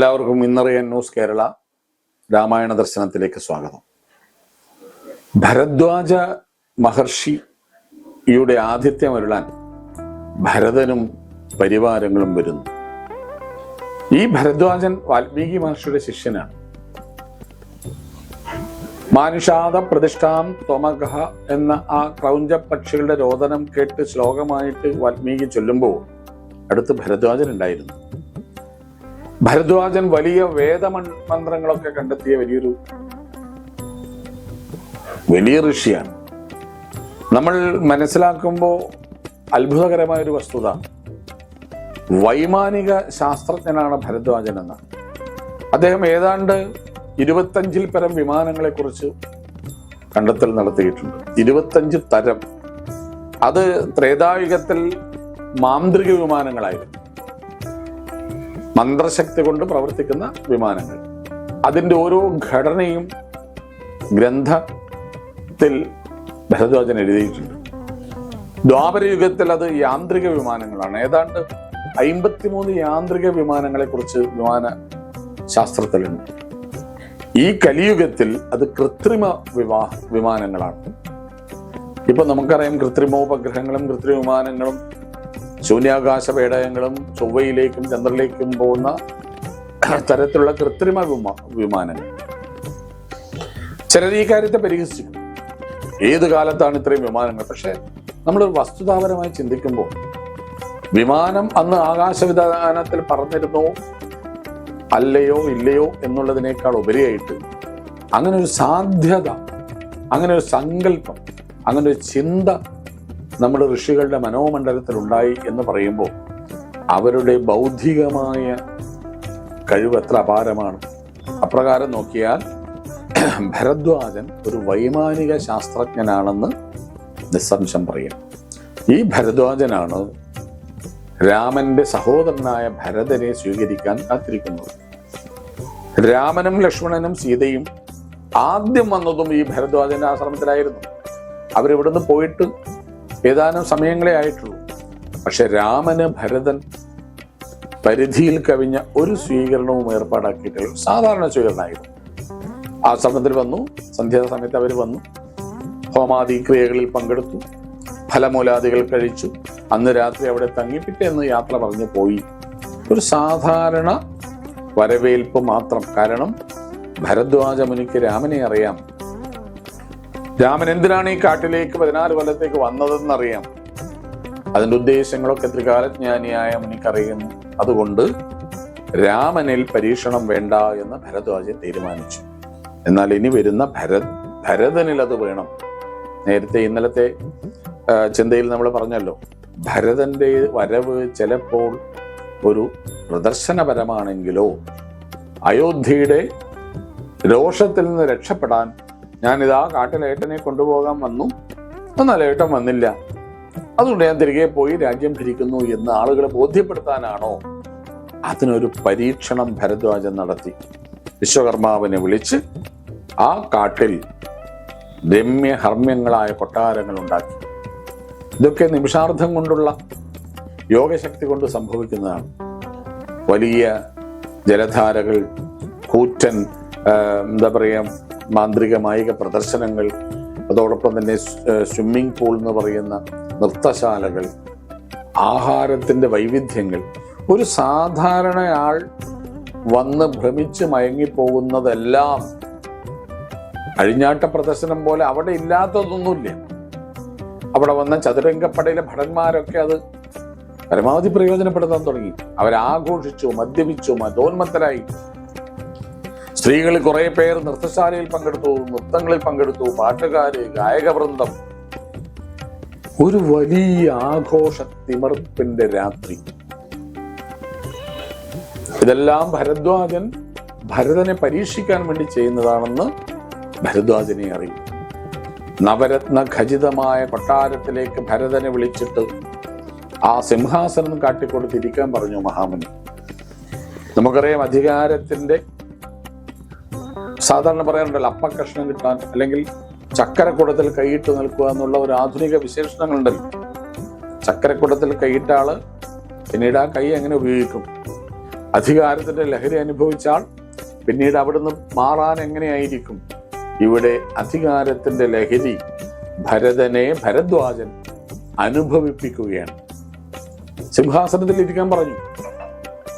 എല്ലാവർക്കും ഇന്നറിയാൻ ന്യൂസ് കേരള. രാമായണ ദർശനത്തിലേക്ക് സ്വാഗതം. ഭരദ്വാജ മഹർഷിയുടെ ആതിഥ്യം അരുളാൻ ഭരതനും പരിവാരങ്ങളും വരുന്നു. ഈ ഭരദ്വാജൻ വാൽമീകി മഹർഷിയുടെ ശിഷ്യനാണ്. മാനുഷാദ പ്രതിഷ്ഠാം ത്വമഗഹ എന്ന ആ ക്രൗഞ്ച പക്ഷികളുടെ രോദനം കേട്ട് ശ്ലോകമായിട്ട് വാൽമീകി ചൊല്ലുമ്പോൾ അടുത്ത് ഭരദ്വാജൻ ഉണ്ടായിരുന്നു. ഭരദ്വാജൻ വലിയ വേദമന്ത്രങ്ങളൊക്കെ കണ്ടെത്തിയ വലിയൊരു വലിയ ഋഷിയാണ്. നമ്മൾ മനസ്സിലാക്കുമ്പോൾ അത്ഭുതകരമായ ഒരു വസ്തുത. വൈമാനിക ശാസ്ത്രജ്ഞനാണ് ഭരദ്വാജൻ എന്ന. അദ്ദേഹം ഏതാണ്ട് ഇരുപത്തഞ്ചിൽ പരം വിമാനങ്ങളെക്കുറിച്ച് കണ്ടെത്തൽ നടത്തിയിട്ടുണ്ട്. ഇരുപത്തഞ്ച് തരം. അത് ത്രേതായുഗത്തിൽ മാന്ത്രിക വിമാനങ്ങളായിരുന്നു. മന്ത്രശക്തി കൊണ്ട് പ്രവർത്തിക്കുന്ന വിമാനങ്ങൾ. അതിന്റെ ഓരോ ഘടനയും ഗ്രന്ഥത്തിൽ ഭരദ്വാജൻ എഴുതിയിട്ടുണ്ട്. ദ്വാപരയുഗത്തിൽ അത് യാന്ത്രിക വിമാനങ്ങളാണ്. ഏതാണ്ട് അയിമ്പത്തിമൂന്ന് യാന്ത്രിക വിമാനങ്ങളെക്കുറിച്ച് വിമാന ശാസ്ത്രത്തിലുണ്ട്. ഈ കലിയുഗത്തിൽ അത് കൃത്രിമ വിവാ വിമാനങ്ങളാണ്. ഇപ്പൊ നമുക്കറിയാം കൃത്രിമോപഗ്രഹങ്ങളും കൃത്രിമ വിമാനങ്ങളും ശൂന്യാകാശ പേടകങ്ങളും ചൊവ്വയിലേക്കും ചന്ദ്രനിലേക്കും പോകുന്ന തരത്തിലുള്ള കൃത്രിമ വിമാ വിമാനങ്ങൾ. ചിലർ ഈ കാര്യത്തെ പരിഹസിക്കും ഏത് കാലത്താണ് ഇത്രയും വിമാനങ്ങൾ? പക്ഷെ നമ്മളൊരു വസ്തുതാപരമായി ചിന്തിക്കുമ്പോൾ വിമാനം അന്ന് ആകാശവിധാനത്തിൽ പറന്നിരുന്നോ അല്ലയോ ഇല്ലയോ എന്നുള്ളതിനേക്കാൾ ഉപരിയായിട്ട് അങ്ങനെ ഒരു സാധ്യത അങ്ങനെ ഒരു സങ്കല്പം അങ്ങനെ ഒരു ചിന്ത നമ്മുടെ ഋഷികളുടെ മനോമണ്ഡലത്തിൽ ഉണ്ടായി എന്ന് പറയുമ്പോൾ അവരുടെ ബൗദ്ധികമായ കഴിവ് എത്ര അപാരമാണ്. അപ്രകാരം നോക്കിയാൽ ഭരദ്വാജൻ ഒരു വൈമാനിക ശാസ്ത്രജ്ഞനാണെന്ന് നിസ്സംശം പറയാം. ഈ ഭരദ്വാജനാണ് രാമന്റെ സഹോദരനായ ഭരതനെ സ്വീകരിക്കാൻ കാത്തിരിക്കുന്നത്. രാമനും ലക്ഷ്മണനും സീതയും ആദ്യം വന്നതും ഈ ഭരദ്വാജന്റെ ആശ്രമത്തിലായിരുന്നു. അവരിവിടുന്ന് പോയിട്ട് ഏതാനും സമയങ്ങളെ ആയിട്ടുള്ളൂ. പക്ഷെ രാമന് ഭരതൻ പരിധിയിൽ കവിഞ്ഞ ഒരു സ്വീകരണവും ഏർപ്പാടാക്കിയിട്ടില്ല. സാധാരണ സ്വീകരണമായിരുന്നു. ആശ്രമത്തിൽ വന്നു. സന്ധ്യാസമയത്ത് അവർ വന്നു. ഹോമാദി ക്രിയകളിൽ പങ്കെടുത്തു. ഫലമൂലാദികൾ കഴിച്ചു. അന്ന് രാത്രി അവിടെ തങ്ങിപ്പിറ്റേന്ന് യാത്ര പറഞ്ഞു പോയി. ഒരു സാധാരണ വരവേൽപ്പ് മാത്രം. കാരണം ഭരദ്വാജ മുനിക്ക് രാമനെ അറിയാം. രാമൻ എന്തിനാണ് ഈ കാട്ടിലേക്ക് പതിനാല് കൊല്ലത്തേക്ക് വന്നതെന്നറിയാം. അതിന്റെ ഉദ്ദേശങ്ങളൊക്കെ ത്രികാലജ്ഞാനിയായ മുനിക്കറിയുന്നു. അതുകൊണ്ട് രാമനിൽ പരീക്ഷണം വേണ്ട എന്ന് ഭരദ്വാജൻ തീരുമാനിച്ചു. എന്നാൽ ഇനി വരുന്ന ഭരത് ഭരതനിൽ അത് വേണം. നേരത്തെ ഇന്നലത്തെ ചിന്തയിൽ നമ്മൾ പറഞ്ഞല്ലോ ഭരതന്റെ വരവ് ചിലപ്പോൾ ഒരു പ്രദർശനപരമാണെങ്കിലോ അയോധ്യയുടെ രോഷത്തിൽ നിന്ന് രക്ഷപ്പെടാൻ ഞാനിതാ കാട്ടിലേട്ടനെ കൊണ്ടുപോകാൻ വന്നു. എന്നാൽ ഏട്ടൻ വന്നില്ല. അതുകൊണ്ട് ഞാൻ തിരികെ പോയി രാജ്യം ഭരിക്കുന്നു എന്ന് ആളുകളെ ബോധ്യപ്പെടുത്താനാണോ? അതിനൊരു പരീക്ഷണം ഭരദ്വാജൻ നടത്തി. വിശ്വകർമാവിനെ വിളിച്ച് ആ കാട്ടിൽ രമ്യഹർമ്മ്യങ്ങളായ കൊട്ടാരങ്ങൾ ഉണ്ടാക്കി. ഇതൊക്കെ നിമിഷാർത്ഥം കൊണ്ടുള്ള യോഗശക്തി കൊണ്ട് സംഭവിക്കുന്നതാണ്. വലിയ ജലധാരകൾ കൂറ്റൻ എന്താ പറയുക മാന്ത്രികമായിക പ്രദർശനങ്ങൾ അതോടൊപ്പം തന്നെ സ്വിമ്മിംഗ് പൂൾ എന്ന് പറയുന്ന നൃത്തശാലകൾ ആഹാരത്തിന്റെ വൈവിധ്യങ്ങൾ. ഒരു സാധാരണയാൾ വന്ന് ഭ്രമിച്ച് മയങ്ങിപ്പോകുന്നതെല്ലാം അഴിഞ്ഞാട്ട പ്രദർശനം പോലെ അവിടെ ഇല്ലാത്തതൊന്നുമില്ല. അവിടെ വന്ന ചതുരംഗപ്പടയിലെ ഭടന്മാരൊക്കെ അത് പരമാവധി പ്രയോജനപ്പെടുത്താൻ തുടങ്ങി. അവരാഘോഷിച്ചു മദ്യപിച്ചു മതോന്മത്തരായി. സ്ത്രീകൾ കുറേ പേർ നൃത്തശാലയിൽ പങ്കെടുത്തു നൃത്തങ്ങളിൽ പങ്കെടുത്തു പാട്ടുകാര് ഗായകവൃന്ദം ഒരു വലിയ ആഘോഷ തിമർപ്പിന്റെ രാത്രി. ഇതെല്ലാം ഭരദ്വാജൻ ഭരതനെ പരീക്ഷിക്കാൻ വേണ്ടി ചെയ്യുന്നതാണെന്ന് ഭരദ്വാജനെ അറിയും. നവരത്ന ഖചിതമായ കൊട്ടാരത്തിലേക്ക് ഭരതനെ വിളിച്ചിട്ട് ആ സിംഹാസനം കാട്ടിക്കൊടുത്തിരിക്കാൻ പറഞ്ഞു മഹാമുനി. നമുക്കറിയാം അധികാരത്തിന്റെ സാധാരണ പറയാറുണ്ടല്ലോ അപ്പക്കഷ്ണം കിട്ടാൻ അല്ലെങ്കിൽ ചക്കരക്കുടത്തിൽ കൈയിട്ട് നിൽക്കുക എന്നുള്ള ഒരു ആധുനിക വിശേഷണങ്ങളുണ്ടല്ലോ. ചക്കരക്കുടത്തിൽ കൈയിട്ട ആൾ പിന്നീട് ആ കൈ എങ്ങനെ ഉപയോഗിക്കും? അധികാരത്തിന്റെ ലഹരി അനുഭവിച്ചാൽ പിന്നീട് അവിടുന്ന് മാറാൻ എങ്ങനെയായിരിക്കും? ഇവിടെ അധികാരത്തിന്റെ ലഹരി ഭരതനെ ഭരദ്വാജൻ അനുഭവിപ്പിക്കുകയാണ്. സിംഹാസനത്തിൽ ഇരിക്കാൻ പറഞ്ഞു.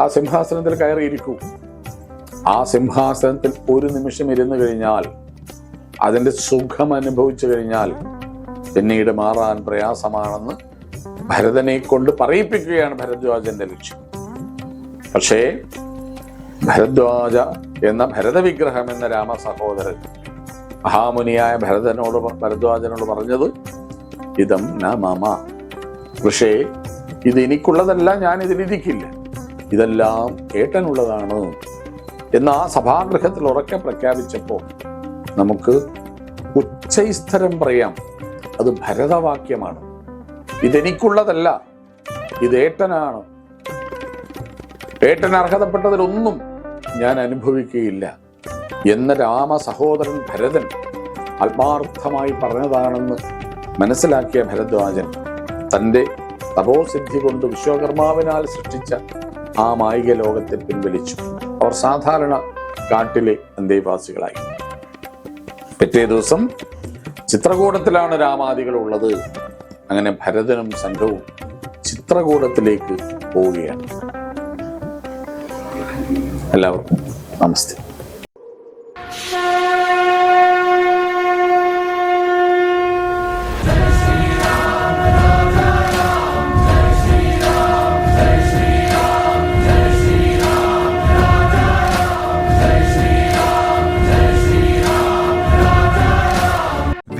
ആ സിംഹാസനത്തിൽ കയറിയിരിക്കൂ. ആ സിംഹാസനത്തിൽ ഒരു നിമിഷം ഇരുന്നു കഴിഞ്ഞാൽ അതിന്റെ സുഖം അനുഭവിച്ചു കഴിഞ്ഞാൽ പിന്നീട് മാറാൻ പ്രയാസമാണെന്ന് ഭരതനെ കൊണ്ട് പറയിപ്പിക്കുകയാണ് ഭരദ്വാജന്റെ ലക്ഷ്യം. പക്ഷേ ഭരദ്വാജ എന്ന ഭരതവിഗ്രഹം എന്ന രാമ സഹോദരൻ മഹാമുനിയായ ഭരതനോട് ഭരദ്വാജനോട് പറഞ്ഞത് ഇതം ന മമ. പക്ഷേ ഇത് എനിക്കുള്ളതല്ല ഞാൻ ഇതിലിരിക്കില്ല ഇതെല്ലാം ഏട്ടനുള്ളതാണ് എന്ന് ആ സഭാഗൃഹത്തിൽ ഉറക്കെ പ്രഖ്യാപിച്ചപ്പോൾ നമുക്ക് ഉച്ചൈസ്ഥരം പറയാം. അത് ഭരതവാക്യമാണ്. ഇതെനിക്കുള്ളതല്ല ഇത് ഏട്ടനാണ്. ഏട്ടന് അർഹതപ്പെട്ടതിലൊന്നും ഞാൻ അനുഭവിക്കുകയില്ല എന്ന രാമ സഹോദരൻ ഭരതൻ ആത്മാർത്ഥമായി പറഞ്ഞതാണെന്ന് മനസ്സിലാക്കിയ ഭരദ്വാജൻ തന്റെ തപോസിദ്ധി കൊണ്ട് വിശ്വകർമാവിനാൽ സൃഷ്ടിച്ച ആ മായിക ലോകത്തെ പിൻവലിച്ചു. അവർ സാധാരണ കാട്ടിലെ അന്തേവാസികളായി. പിറ്റേ ദിവസം ചിത്രകൂടത്തിലാണ് രാമാദികൾ ഉള്ളത് അങ്ങനെ ഭരതനും സംഘവും ചിത്രകൂടത്തിലേക്ക് പോവുകയാണ്. എല്ലാവർക്കും നമസ്തേ.